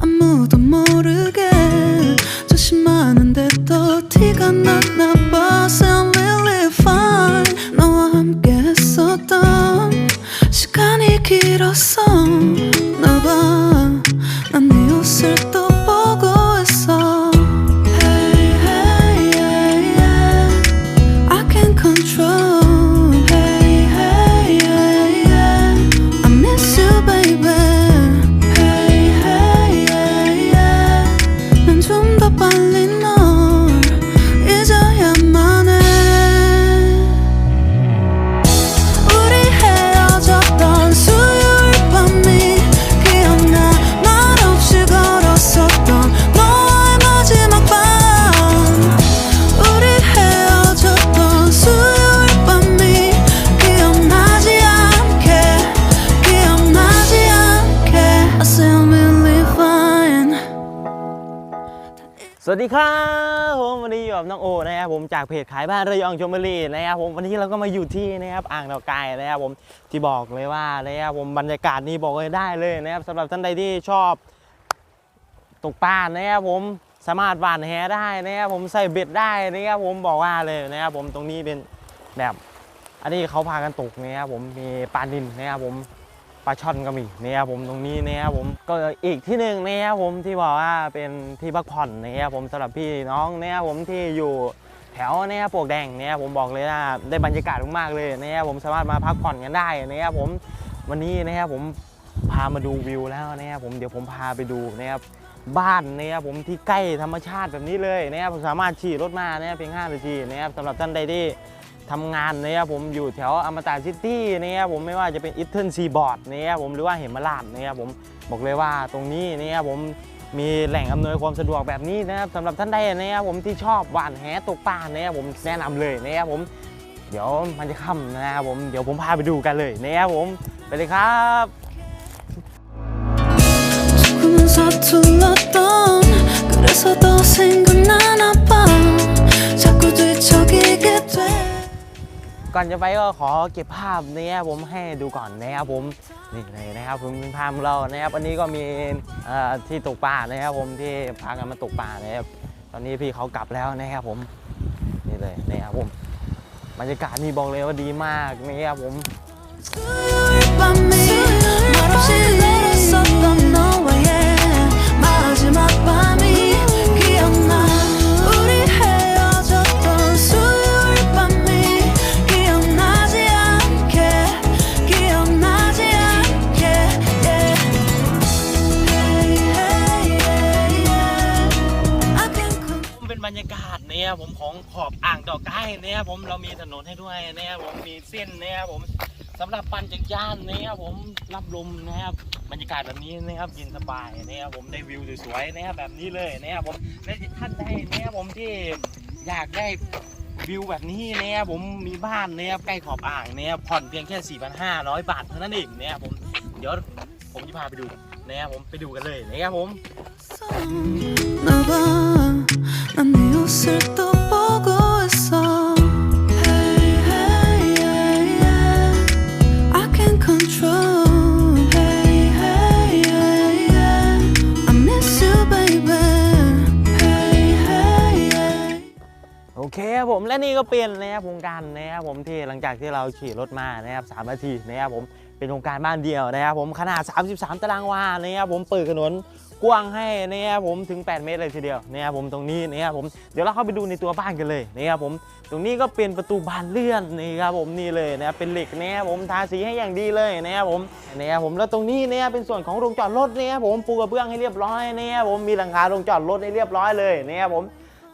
아무도 모르게 조심하는데 또 티가 났나 วัสดีครับผมวันนี้อยู่กับน้องโอนะครับผมจากเพจขายบ้านระยองชลบุรีนะครับผมวันนี้เราก็มาอยู่ที่นะครับอ่างดอกไก่นะครับผมที่บอกเลยว่านะครับผมบรรยากาศนี้บอกเลยได้เลยนะครับสำหรับท่านใดที่ชอบตกปลานะครับผมสามารถหว่านแหได้นะครับผมใส่เบ็ดได้นะครับผมบอกว่าเลยนะครับผมตรงนี้เป็นแบบ อันนี้เขาพากันตกนะครับผมมีปลานิลนะครับผม ปลาช่อนก็มีนะครับผมตรงนี้นะครับผมก็อีกที่หนึ่งนะครับผมที่บอกว่าเป็นที่พักผ่อนนะครับผมสำหรับพี่น้องนะครับผมที่อยู่แถวนะครับปวกแดงนะครับผมบอกเลยว่าได้บรรยากาศมากๆเลยนะครับผมสามารถมาพักผ่อนกันได้นะครับผมวันนี้นะครับผมพามาดูวิวแล้วนะครับผมเดี๋ยวผมพาไปดูนะครับบ้านนะครับผมที่ใกล้ธรรมชาติแบบนี้เลยนะครับผมสามารถขี่รถมานะครับเพียง5นาทีนะครับสำหรับท่านใดที่ ทำงานนะครับผมอยู่แถวอมตะซิตี้นะครับผมไม่ว่าจะเป็นอิตเทิลซีบอร์ดนะครับผมหรือว่าเหมราชนะครับผมบอกเลยว่าตรงนี้นะครับผมมีแหล่งอำนวยความสะดวกแบบนี้นะครับสำหรับท่านใดนะครับผมที่ชอบหว่านแหตกปลานะครับผมแนะนำเลยนะครับผม เดี๋ยวมันจะค่ำนะครับผมเดี๋ยวผมพาไปดูกันเลยนะครับผมไปเลยครับ 조금은 서툴렀던 그래서 더 생각나나 봐 자꾸 뒤척이게 돼 ก่อนจะไปก็ขอเก็บภาพนะครับผมให้ดูก่อนนะครับผมนี่เลยนะครับผมเป็นภาพเรานะครับ อันนี้ก็มีที่ตกปลานะครับผมที่พากันมาตกปลานะครับตอนนี้พี่เขากลับแล้วนะครับผมนี่เลยนะครับผมบรรยากาศนี่บอกเลยว่าดีมากนะครับผม นะครับผมของขอบอ่างดอกไม้นะครับผมเรามีถนนให้ด้วยนะครับผมมีเส้นนะครับผมสำหรับปั่นจักรยานนะครับผมรับลมนะครับบรรยากาศแบบนี้นะครับเย็นสบายนะครับผมได้วิวสวยๆนะครับแบบนี้เลยนะครับผมและท่านใดนะครับผมที่อยากได้วิวแบบนี้นะครับผมมีบ้านนะครับใกล้ขอบอ่างนะครับผ่อนเพียงแค่ 4,500 บาทเท่านั้นเองนะครับผมเดี๋ยวผมจะพาไปดูนะครับผมไปดูกันเลยนะครับผม 난네 옷을 또 보고 ผมและนี่ก็เป็นนะครับโครงการนะครับผมที่หลังจากที่เราขี่รถมานะครับ3นาทีนะครับผมเป็นโครงการบ้านเดียวนะครับผมขนาด 33 ตารางวานะครับผมเปิดถนนกว้างให้นะครับผมถึง 8 เมตรเลยทีเดียวนะครับผมตรงนี้นะครับผมเดี๋ยวเราเข้าไปดูในตัวบ้านกันเลยนะครับผมตรงนี้ก็เป็นประตูบานเลื่อนนี่ครับผมนี่เลยนะครับเป็นเหล็กนะครับผมทาสีให้อย่างดีเลยนะครับผมนะครับผมแล้วตรงนี้นะครับเป็นส่วนของโรงจอดรถนะครับผมปูกระเบื้องให้เรียบร้อยนะครับผมมีหลังคาโรงจอดรถให้เรียบร้อยเลยนะครับผม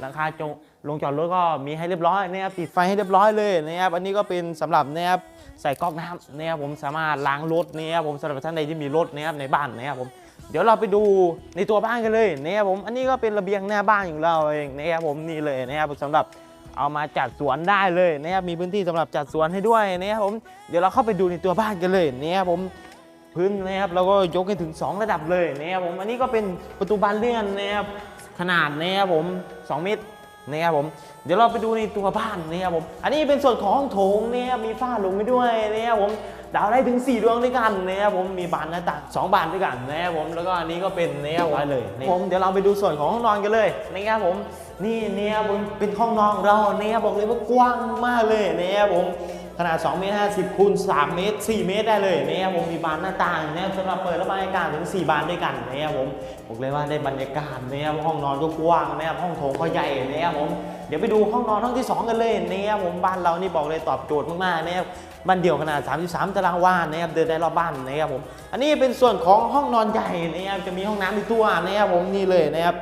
หลังคาจง ลงจอดรถก็มีให้เรียบร้อยนะครับติดไฟให้เรียบร้อยเลยนะครับอันนี้ก็เป็นสำหรับนะครับใส่ก๊อกน้ำนะครับผมสามารถล้างรถนะครับผมสำหรับท่านใดที่มีรถนะครับในบ้านนะครับผมเดี๋ยวเราไปดูในตัวบ้านกันเลยนะครับผมอันนี้ก็เป็นระเบียงหน้าบ้านของเราเองนะครับผมนี่เลยนะครับสำหรับเอามาจัดสวนได้เลยนะครับมีพื้นที่สำหรับจัดสวนให้ด้วยนะครับผมเดี๋ยวเราเข้าไปดูในตัวบ้านกันเลยนะครับผมพื้นนะครับแล้วก็ยกให้ถึง 2 ระดับเลยนะครับผมอันนี้ก็เป็นประตูบานเลื่อนนะครับขนาดนะครับผม 2 เมตร นะครับผมเดี๋ยวเราไปดูในตัวบ้านนะครับผม อันนี้เป็นส่วนของห้องโถงนะครับมีฝ้าลงไปด้วยนะครับผมดาวได้ถึง 4 ดวงด้วยกันนะครับผมมีบานหน้าต่าง2บานด้วยกันนะครับผมแล้วก็อันนี้ก็เป็นนะครับไว้เลยนะครับผมเดี๋ยวเราไปดูส่วนของห้องนอนกันเลยนะครับผมนี่เนี่ยผมเป็นห้องนอนของเราเนี่ยบอกเลยว่ากว้างมากเลยนะครับผม ขนาด 2 เมตร 50 คูณ 3 เมตร 4 เมตรได้เลยนะครับผม มีบานหน้าต่างนะครับสำหรับเปิดระบายอากาศถึง 4 บานด้วยกันนะครับผมบอกเลยว่าได้บรรยากาศนะครับห้องนอนก็กว้างนะครับห้องโถงก็ใหญ่นะครับผม เดี๋ยวไปดูห้องนอนห้องที่ 2 กันเลยนะครับผมบ้านเรานี่บอกเลยตอบโจทย์มากๆนะครับบ้านเดี่ยวขนาด 33 ตารางวานะครับเดินได้รอบบ้านนะครับผม อันนี้เป็นส่วนของห้องนอนใหญ่นะครับจะมีห้องน้ำในตัวนะครับผมนี่เลยนะครับ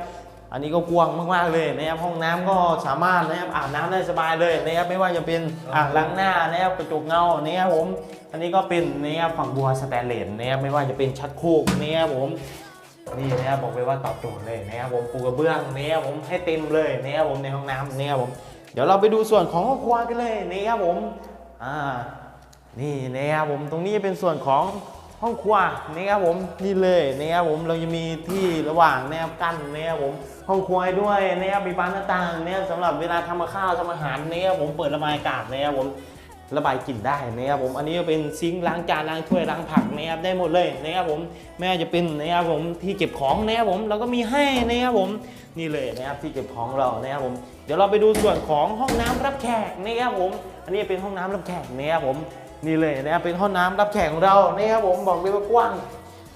อันนี้ก็กว้างมากๆเลยนะครับห้องน้ำก็สามารถนะครับอาบน้ำได้สบายเลยนะครับไม่ว่าจะเป็นอ่างล้างหน้านะครับกระจกเงานะครับผม อันนี้ก็เป็นนะครับฝั่งบัวสแตนเลสนะครับไม่ว่าจะเป็นชักโครกนะครับผมนี่นะครับบอกเลยว่าตอบโจทย์เลยนะครับผมปูกระเบื้องนะครับผมให้เต็มเลยนะครับผมในห้องน้ำนะครับผมเดี๋ยวเราไปดูส่วนของห้องครัวกันเลยนะครับผมอ่านี่นะครับผมตรงนี้เป็นส่วนของ ห้องครัวนะครับผมนี่เลยนะครับผมเราจะมีที่ระหว่างแนวกั้นนะครับผมห้องครัวด้วยนะครับมีบานหน้าต่างนะครับสำหรับเวลาทำข้าวทำอาหารนะครับผมเปิดระบายอากาศนะครับผมระบายกลิ่นได้นะครับผมอันนี้เป็นซิงค์ล้างจานล้างถ้วยล้างผักนะครับได้หมดเลยนะครับผมไม่ว่าจะเป็นนะครับผมที่เก็บของนะครับผมเราก็มีให้นะครับผมนี่เลยนะครับที่เก็บของเรานะครับผม เดี๋ยวเราไปดูส่วนของห้องน้ำรับแขกนะครับผม อันนี้เป็นห้องน้ำรับแขกนะครับผม นี่เลยนะครับเป็นห้องน้ำรับแขกของเรานี่ครับผมบอกเลยว่ากว้าง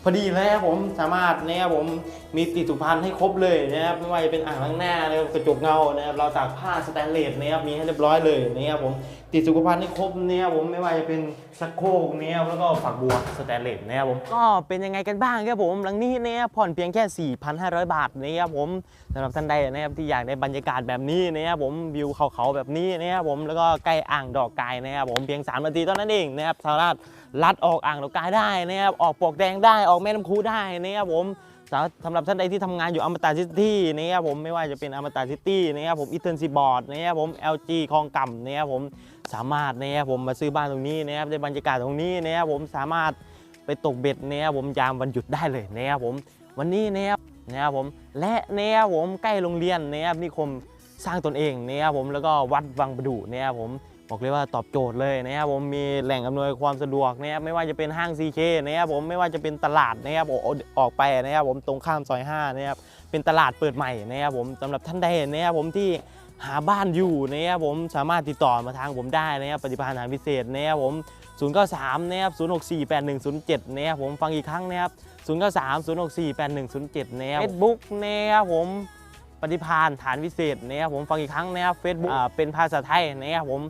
พอดีเลยครับผมสามารถนะครับผมมีติดสุพรรณให้ครบเลยนะครับไม่ว่าจะเป็นอ่างล้างหน้านะครับกระจกเงานะครับเราตากผ้าสแตนเลสนะครับมีให้เรียบร้อยเลยนะครับผมติดสุขภัณฑ์ให้ครบนะครับผมไม่ว่าจะเป็นชักโครกนะครับแล้วก็ฝักบัวสแตนเลสนะครับผมก็เป็นยังไงกันบ้างครับผมหลังนี้นะครับผ่อนเพียงแค่ 4,500 บาทนะครับผมสำหรับท่านใดนะครับที่อยากได้บรรยากาศแบบนี้นะครับผมวิวเขาเขาๆแบบนี้นะครับผมแล้วก็ใกล้อ่างดอกกายนะครับผมเพียง3นาทีเท่านั้นเองนะครับสามารถลัดออกอ่างดอกกายได้นะครับออกปลวกแดงได้ออกแม่น้ำคูได้นะครับผมสำหรับท่านใดที่ทำงานอยู่อมตะซิตี้นะครับผมไม่ว่าจะเป็นอมตะซิตี้นะครับผมอีเทนซีบอร์ดนะครับผม LG คลองก่ำนะครับผมสามารถนะครับผมมาซื้อบ้านตรงนี้นะครับได้บรรยากาศตรงนี้นะครับผมสามารถไปตกเบ็ดนะครับผมยามวันหยุดได้เลยนะครับผมวันนี้นะครับนะครับผมและนะครับผมใกล้โรงเรียนนะครับนิคมสร้างตนเองนะครับผมแล้วก็วัดวังประดูนะครับผม บอกเลยว่าตอบโจทย์เลยนะครับผมมีแหล่งอำนวยความสะดวกนะครับไม่ว่าจะเป็นห้าง CK นะครับผมไม่ว่าจะเป็นตลาดนะครับออกออกไปนะครับผมตรงข้ามซอย5นะครับเป็นตลาดเปิดใหม่นะครับผมสำหรับท่านใดนะครับผมที่หาบ้านอยู่นะครับผมสามารถติดต่อมาทางผมได้นะครับปฏิภาณหาพิเศษนะครับผม 093นะครับ0648107นะครับผมฟังอีกครั้งนะครับ093 0648107นะครับ Facebook นะครับผมปฏิพานฐานวิเศษนะครับผมฟังอีกครั้งนะครับเฟซบุ๊กเป็นภาษาไทยนะครับผม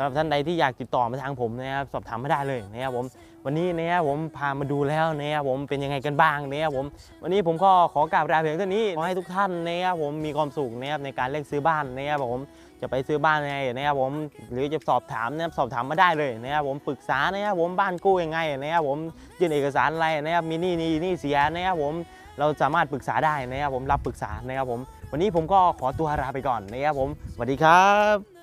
ำหรับท่านใดที่อยากติดต่อมาทางผมนะครับสอบถามมาได้เลยนะครับผมวันนี้นะครับผมพามาดูแล้วนะครับผมเป็นยังไงกันบ้างนะครับผมวันนี้ผมก็ขอกราบลาเพียงเท่านี้ขอให้ทุกท่านนะครับผมมีความสุขนะครับในการเลือกซื้อบ้านนะครับผมจะไปซื้อบ้านยังไงนะครับผมหรือจะสอบถามนะครับสอบถามมาได้เลยนะครับผมปรึกษานะครับผมบ้านกู้ยังไงนะครับผมยื่นเอกสารอะไรนะครับมีหนี้นี่นี่เสียนะครับผมเราสามารถปรึกษาได้นะครับผมรับปรึกษานะครับผมวันนี้ผมก็ขอตัวลาไปก่อนนะครับผมสวัสดีครับ